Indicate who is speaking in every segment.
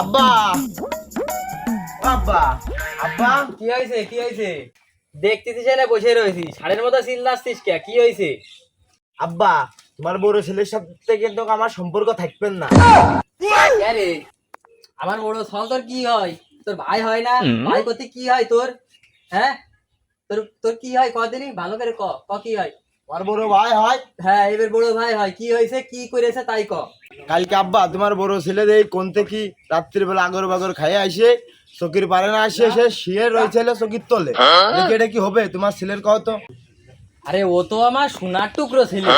Speaker 1: আব্বা। আব্বা। আব্বা
Speaker 2: কি হয়েছে কি হয়েছে? দেখতেছিস না বসে রয়েছি। সাড়ের মতো কে? কি হয়েছে?
Speaker 1: আব্বা তোমার বড় ছেলের সাথে কিন্তু আমার সম্পর্ক থাকবেন না।
Speaker 2: আরে আমার বড় সল তোর কি হয়? তোর ভাই হয় না? ভাই করতে কি হয় তোর? হ্যাঁ? তোর তোর কি হয়? কদিনই ভালো করে ক। ক কি হয়?
Speaker 1: আমার বড় ভাই হয়?
Speaker 2: হ্যাঁ এবার বড় ভাই হয়। কি হয়েছে কি করেছে তাই ক
Speaker 1: কালকে আব্বা তোমার বড় ছেলে দেই কোন থেকে রাত্রির বেলা আগর বাগর খাইয়ে আসে চকির পারে না আসে সে শুয়ে রয়েছিল চকির তলে। দেখি এটা কি হবে তোমার ছেলের কত তো।
Speaker 2: আরে ও তো আমার সোনার টুকরো ছেলে।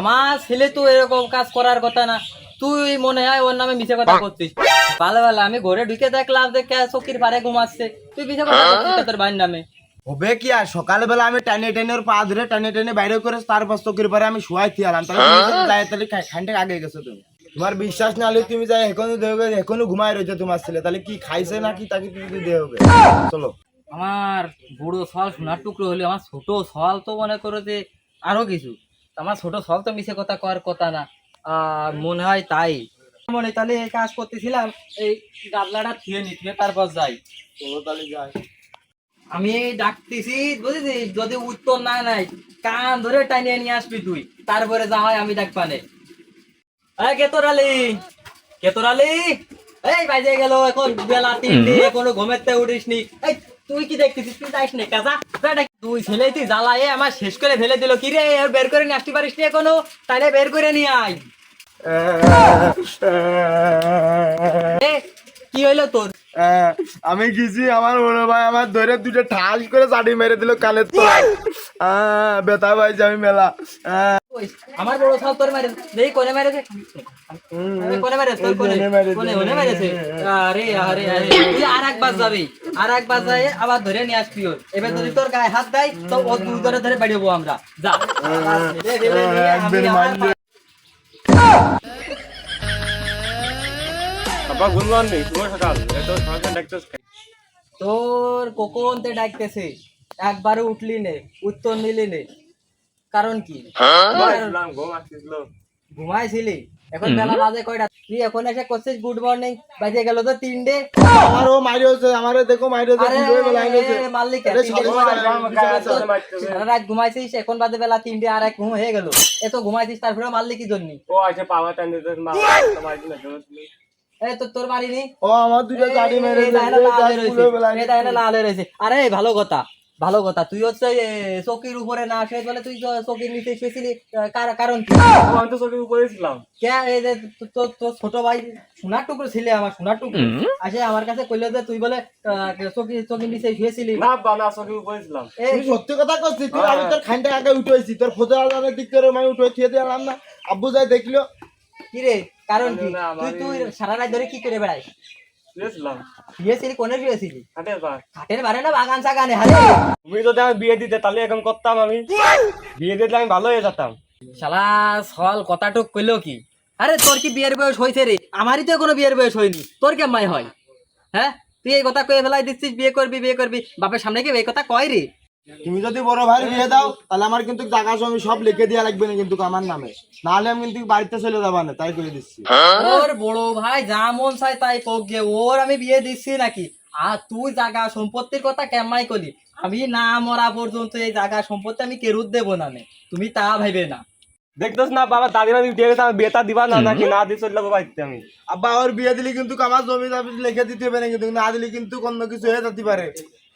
Speaker 2: আমার ছেলে তো এরকম কাজ করার কথা না। তুই মনে হয় ওর নামে মিছে কথা করছিস ভালো ভালো আমি ঘরে ঢুকে দেখলাম যে কে চকির পারে ঘুমাচ্ছে। তুই মিছে কথা করছিস তোর ভাইয়ের নামে।
Speaker 1: হবে কি আর? সকালবেলা আমি টানে টেনে ওর পা ধরে টানে টেনে বাইরে করে তারপর চকির পারে আমি শুয়াই থিয়ালাম। তাহলে যাই তাহলে খানটা আগে গেছো তুমি। তোমার বিশ্বাস না হলে তুমি যাই এখনও দেবে এখনও ঘুমাই রয়েছে তোমার ছেলে। তাহলে কি খাইছে নাকি তাকে তুমি দেবে চলো।
Speaker 2: আমার বড় সল সোনার টুকরো হলে আমার ছোট সল তো মনে করো যে আরও কিছু। আমার ছোট সল তো মিছে কথা করার কথা না। আর মনে হয় তাই। মনে তাহলে এই কাজ করতেছিলাম এই গাবলাটা থিয়ে নিতে তারপর যাই।
Speaker 1: চলো তাহলে যাই।
Speaker 2: আমি ডাকতেছি বুঝেছিস? যদি উত্তর না নাই কান ধরে টানিয়ে নিয়ে আসবি তুই। তারপরে যা হয় আমি ডাক পানে এই কেতর আলী? কেতর আলী? এই বাজে গেল এখন বেলা তিনটে এখনও ঘুমেতে উঠিস নি এই তুই কি দেখতেছিস? তুই যাইস নি কাজা। তুই ছেলে তুই জ্বালায়ে আমার শেষ করে ফেলে দিল। কি রে আর বের করে নিয়ে আসতে পারিস নি এখনও? তাহলে বের করে নিয়ে আয়। এ, কি হইল তোর?
Speaker 1: আমি গেছি আমার বড় ভাই আমার ধরে দুটো ঠাস করে চাটি মেরে দিল তো বেতা পাইছি আমি মেলা।
Speaker 2: আমার বড় সাল তোর মেরে কোনে মেরেছে আরে কোনে তোর কোনে? কোনে আরে আরে আরে। তুই আর একবার যাবি আর একবার আবার ধরে নিয়ে আসবি ওর। এবার যদি তোর গায়ে হাত দেয় তো ও তুই ধরে আমরা। যা। তোর কখন ডাকতেছে একবারে উঠলি নে উত্তর নিলি নে কারণ কি?
Speaker 3: আসছিল
Speaker 2: ঘুমাইছিলি? এখন বেলা বাজে কয়টা? তুই এখন এসে করছিস গুড মর্নিং বাজে গেল তো তিনটে।
Speaker 1: আমারও মারি হচ্ছে আমারও দেখো মারি হচ্ছে হয়ে
Speaker 2: মারলি রাত ঘুমাইছিস এখন বাজে বেলা তিনটে আর এক ঘুম হয়ে গেল। এ তো ঘুমাইছিস তারপরে মারলি কি জন্য
Speaker 3: ও আছে পাওয়া টান
Speaker 2: তো তোর
Speaker 1: ও আমার দুটো মেরে
Speaker 2: হয়ে রয়েছে। হয়ে। আরে ভালো কথা ভালো কথা। তুই হচ্ছে চৌকির উপরে না বলে তুই চৌকির নিচে শুয়েছিলি কারণ কি?
Speaker 3: আমি তো চোখে করেছিলাম
Speaker 2: কে এই যে তো- তো- তোর ছোট ভাই সোনার টুকরো ছিলে আমার সোনার টুকরো। আসে আমার কাছে কইলো যে তুই বলে আহ, চৌকি চৌকির নিচে শুয়েছিলি।
Speaker 3: না বানা চোখে করেছিলাম
Speaker 2: এই
Speaker 1: তুই সত্যি কথা করছিস তুই আমি তোর খানটা আগে উঠেছি তোর ফোটো আলাদা দিক করে আমি উঠে থিয়ে দিলাম না। আব্বু যাই দেখল
Speaker 2: কি রে কারণ কি? তুই তুই সারা রাত ধরে কি করে বেড়াইস
Speaker 3: তুমি যদি আমি বিয়ে দিতে তাহলে এখন করতাম আমি। বিয়ে দিতে আমি ভালো হয়ে যেতাম।
Speaker 2: শালা সল কথাটুক কইলো কি? আরে তোর কি বিয়ের বয়স হয়েছে রে? আমারই তো কোনো বিয়ের বয়স হয়নি। তোর কেমন হয়? হ্যাঁ? তুই এই কথা কয়ে ফেলাই দিচ্ছিস বিয়ে করবি বিয়ে করবি। বাপের সামনে কি এই কথা কয় রে?
Speaker 1: তুমি যদি বড় ভাই বিয়ে দাও তাহলে আমার কিন্তু জায়গা জমি সব লিখে দেওয়া লাগবে না কিন্তু আমার নামে। নাহলে আমি কিন্তু বাড়িতে চলে যাবা না তাই করে দিচ্ছি।
Speaker 2: ওর বড় ভাই যা মন চাই তাই কোক গে ওর আমি বিয়ে দিচ্ছি নাকি? আর তুই জায়গা সম্পত্তির কথা কেমাই করি আমি না মরা পর্যন্ত এই জায়গা সম্পত্তি আমি কেরুত দেবো না তুমি তা ভাইবে না।
Speaker 3: দেখতেছ না বাবা দাদিমা দিয়ে গেছে আমি বিয়েটা দিবা না নাকি? না দিয়ে চলে যাব বাড়িতে আমি।
Speaker 1: আব্বা ওর বিয়ে দিলে কিন্তু আমার জমি জমি লিখে দিতে হবে না কিন্তু না দিলে কিন্তু অন্য কিছু হয়ে যেতে পারে।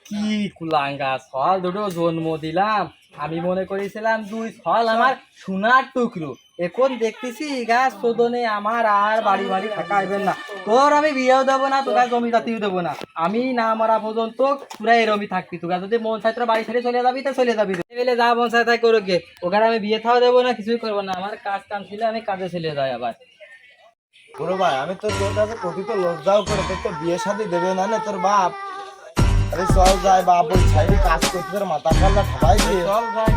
Speaker 2: কি কুলাঙ্গা ছল দুটো জন্ম দিলাম। আমি মনে করেছিলাম দুই ছল আমার সোনার টুকরো। এখন দেখতেছি গাছ শোধনে আমার আর বাড়ি বাড়ি থাকা হইবেন না। তোর আমি বিয়েও দেবো না তোর জমি জাতিও দেবো না। আমি না মরা পর্যন্ত তোরা এরমই থাকবি। তোরা যদি মন চাই তোরা বাড়ি ছেড়ে চলে যাবি তো চলে যাবি। এবেলে যা মন চাই তাই করো গে। ওখানে আমি বিয়ে থাও দেবো না, কিছুই করব না। আমার কাজ কাম ছিল আমি কাজে চলে যাই আবার।
Speaker 1: বড় ভাই, আমি তো তোর কাছে প্রতি তো লজ্জাও করে তোর তো বিয়ে শাদি দেবে না তোর বাপ। চল যায় বাপ ওই কাজ করতে তোর মাথা কাল্লা ঠাপাই দিয়ে।
Speaker 3: চল যাই।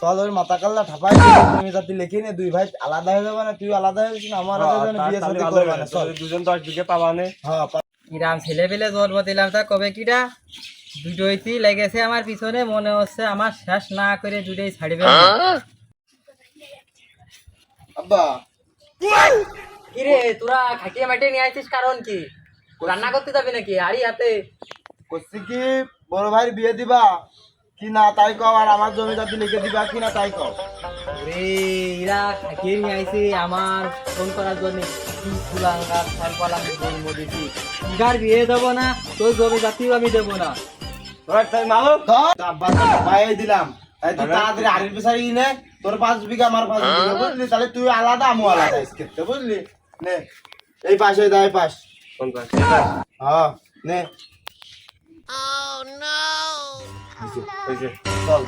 Speaker 1: চল ওই মাথা কাল্লা ঠাপাই দিয়ে তুমি যাতে লিখে নে দুই ভাই আলাদা হয়ে যাবে না তুই আলাদা হয়ে না আমার আলাদা হয়ে বিয়ে শাদি করবে না চল।
Speaker 3: দুজন দশ বিঘে পাবা নে?
Speaker 1: হ্যাঁ
Speaker 2: কিরাম ছেলে পেলে জন্ম দিলাম তা কবে কিরা দুটোইতি লেগেছে আমার পিছনে মনে হচ্ছে আমার শেষ না করে দুটোই ছাড়বে।
Speaker 1: আব্বা।
Speaker 2: কিরে তোরা খাটিয়ে মাটিয়ে নিয়ে আসছিস কারণ কি? রান্না করতে যাবি নাকি? আড়ি হাতে।
Speaker 1: করছি কি বড় ভাইয়ের বিয়ে দিবা? কি না তাই কও আর আমার জমি জাতি লিখে দিবা কি না তাই কও।
Speaker 2: রে এরা খাটিয়ে নিয়ে আইছে আমার ফোন করার জন্য। কি ফুলাঙ্গা ফলপালাম জন্ম দিছি। ইগার বিয়ে দেবো না তোর জমি জাতিও আমি দেবো না।
Speaker 1: ভাই দিলাম। তাই তুই তাড়াতাড়ি আড়ির পেছারি নে তোর পাঁচ বিঘা আমার পাঁচ বিঘা বুঝলি? তাহলে তুই আলাদা আমিও আলাদা স্কেপতে বুঝলি? নে এই পাশে দা এই পাশ। হ্যাঁ নে।
Speaker 3: হয়েছে
Speaker 1: চল